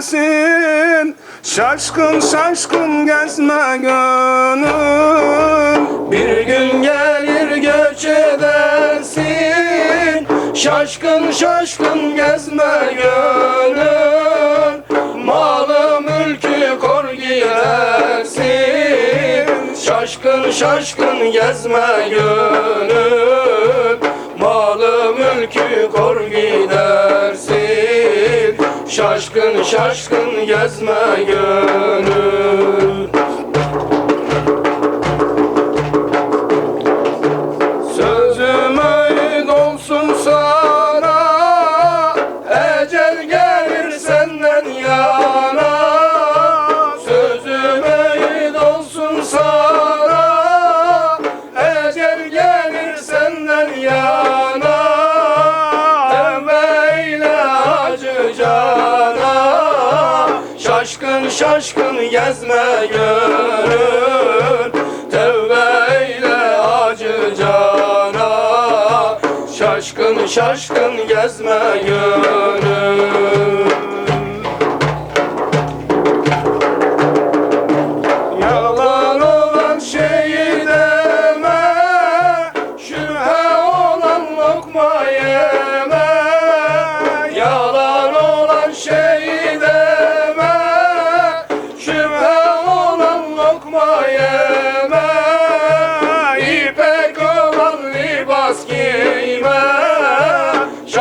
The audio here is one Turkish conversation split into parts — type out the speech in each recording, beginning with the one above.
Sin, Şaşkın şaşkın gezme gönül Bir gün gelir göç edersin Şaşkın şaşkın gezme gönül Malı mülkü kor gidersin. Şaşkın şaşkın gezme gönül Malı mülkü kor gidersin Şaşkın şaşkın gezme gönül Şaşkın gezme gönül. Tevbeyle acı cana. Şaşkın şaşkın gezme gönül. Yalan olan şeyi deme. Şüphe olan lokma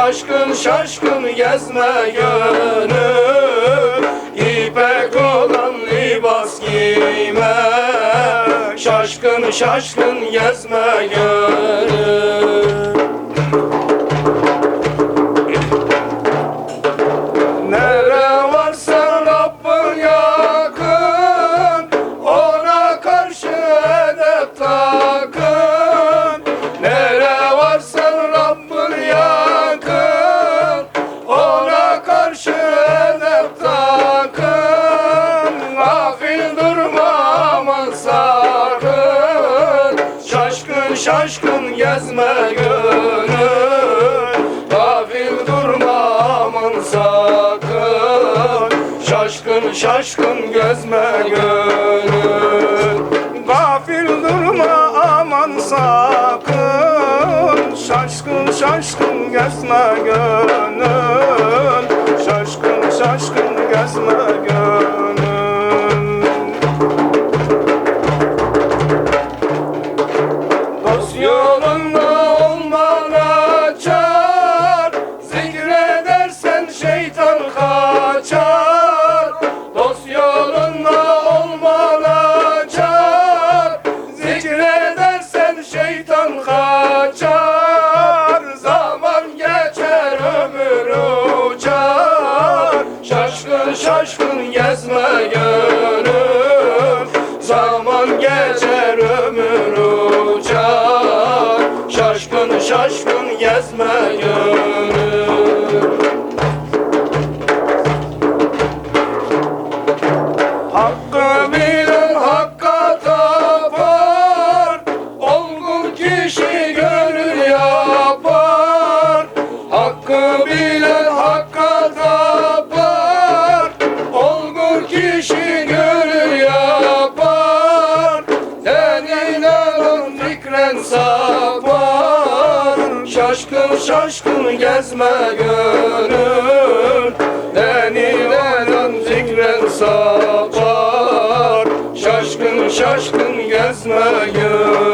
Şaşkın şaşkın gezme gönül. İpek olan libas giyme. Şaşkın şaşkın gezme gönül Şaşkın gezme gönül Gafil durma aman sakın. Şaşkın şaşkın gezme gönül Gafil durma aman sakın. Şaşkın şaşkın gezme gönül Şaşkın şaşkın gezme Şaşkın şaşkın gezme gönül Zaman geçer ömür uçar. Şaşkın şaşkın gezme gönül Hakkı bilen hakka tapar. Olgun kişi gönül sapar Şaşkın şaşkın gezme gönül. Denilen zikren sapar. Şaşkın şaşkın gezme gönül